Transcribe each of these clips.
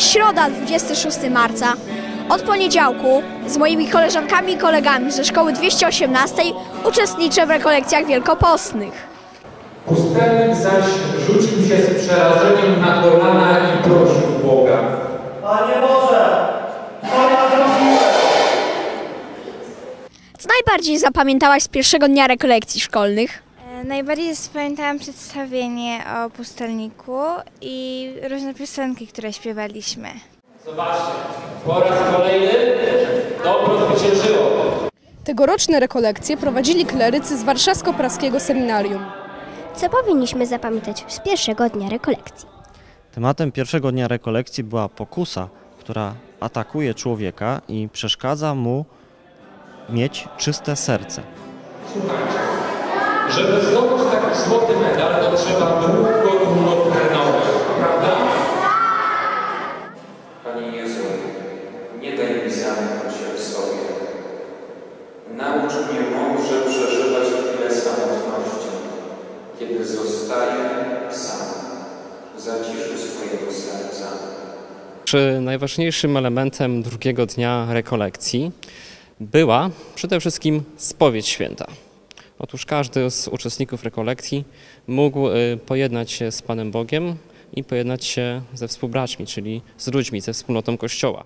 środa 26 marca. Od poniedziałku z moimi koleżankami i kolegami ze szkoły 218 uczestniczę w rekolekcjach wielkopostnych. Pustelnik zaś rzucił się z przerażeniem na kolana i prosił Boga. Panie Boże, co ja zrobiłem? Co najbardziej zapamiętałaś z pierwszego dnia rekolekcji szkolnych? Najbardziej zapamiętałam przedstawienie o pustelniku i różne piosenki, które śpiewaliśmy. Zobaczcie, po raz kolejny dobro zwyciężyło. Tegoroczne rekolekcje prowadzili klerycy z warszawsko-praskiego seminarium. Co powinniśmy zapamiętać z pierwszego dnia rekolekcji? Tematem pierwszego dnia rekolekcji była pokusa, która atakuje człowieka i przeszkadza mu mieć czyste serce. Słuchajcie, żeby zdobyć taki złoty medal, to trzeba długo, długo trenować, prawda? Panie Jezu, nie daj mi zamknąć się w sobie. Naucz mnie mądrze przeżywać chwilę samotności, kiedy zostaję sam w zaciszu swojego serca. Czy najważniejszym elementem drugiego dnia rekolekcji była przede wszystkim spowiedź święta. Otóż każdy z uczestników rekolekcji mógł y, pojednać się z Panem Bogiem i pojednać się ze współbraćmi, czyli z ludźmi, ze wspólnotą Kościoła.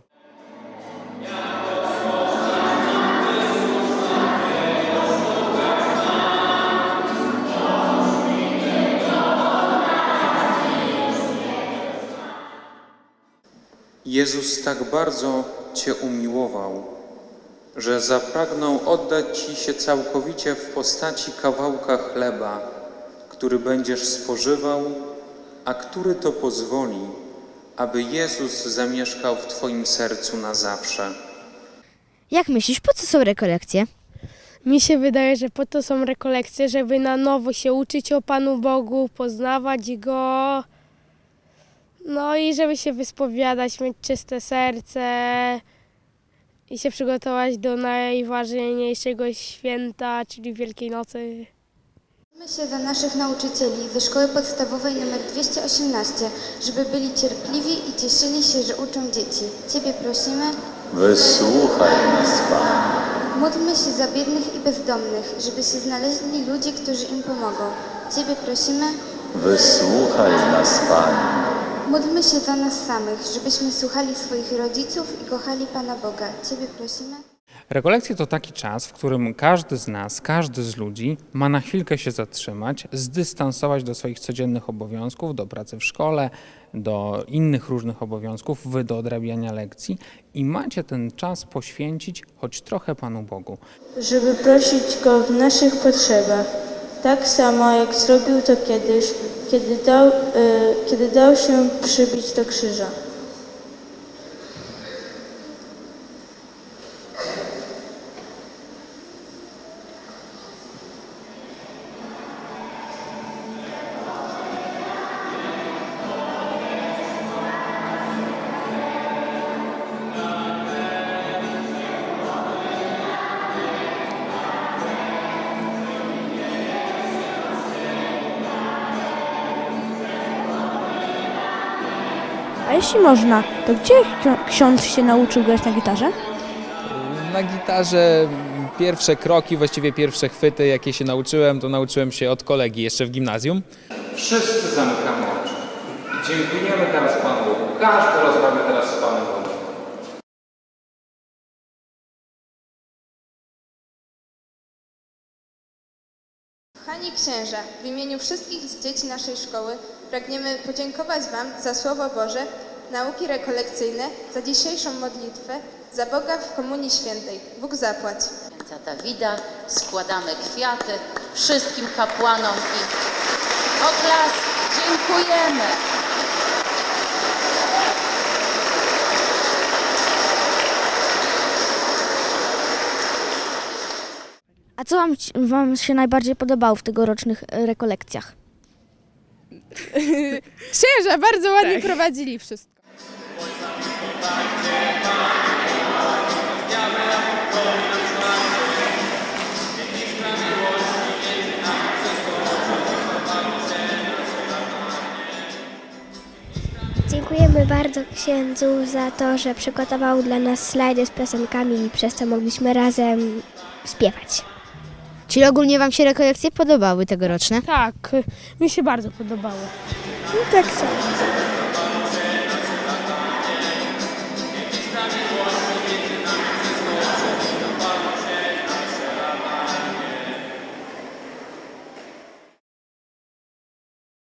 Jezus tak bardzo Cię umiłował, że zapragnął oddać Ci się całkowicie w postaci kawałka chleba, który będziesz spożywał, a który to pozwoli, aby Jezus zamieszkał w Twoim sercu na zawsze. Jak myślisz, po co są rekolekcje? Mi się wydaje, że po to są rekolekcje, żeby na nowo się uczyć o Panu Bogu, poznawać Go. No i żeby się wyspowiadać, mieć czyste serce i się przygotować do najważniejszego święta, czyli Wielkiej Nocy. Myślę za naszych nauczycieli ze szkoły podstawowej nr 218, żeby byli cierpliwi i cieszyli się, że uczą dzieci. Ciebie prosimy, Wysłuchaj nas, Panie. módlmy się za biednych i bezdomnych, żeby się znaleźli ludzie, którzy im pomogą. Ciebie prosimy, Wysłuchaj nas, Panie. Módlmy się za nas samych, żebyśmy słuchali swoich rodziców i kochali Pana Boga. Ciebie prosimy. Rekolekcje to taki czas, w którym każdy z nas, każdy z ludzi ma na chwilkę się zatrzymać, zdystansować do swoich codziennych obowiązków, do pracy w szkole, do innych różnych obowiązków, wy do odrabiania lekcji i macie ten czas poświęcić choć trochę Panu Bogu. żeby prosić Go w naszych potrzebach. Tak samo jak zrobił to kiedyś, kiedy dał, y, kiedy dał się przybić do krzyża. A jeśli można, to gdzie ksi- ksiądz się nauczył grać na gitarze? Na gitarze pierwsze kroki, właściwie pierwsze chwyty, jakie się nauczyłem, to nauczyłem się od kolegi jeszcze w gimnazjum. Wszyscy zamykamy oczy dziękujemy teraz Panu. Każdy rozmawia teraz Kochani księża, w imieniu wszystkich dzieci naszej szkoły pragniemy podziękować Wam za Słowo Boże, nauki rekolekcyjne, za dzisiejszą modlitwę, za Boga w Komunii Świętej. Bóg zapłać. Za Dawida składamy kwiaty wszystkim kapłanom i oklask. Dziękujemy. Co wam, wam się najbardziej podobało w tegorocznych e, rekolekcjach? Księża bardzo ładnie prowadzili wszystko. Dziękujemy Dziękujemy bardzo księdzu za to, że przygotował dla nas slajdy z piosenkami i przez to mogliśmy razem śpiewać. Czyli ogólnie Wam się rekolekcje podobały tegoroczne? Tak, mi się bardzo podobało. No tak samo.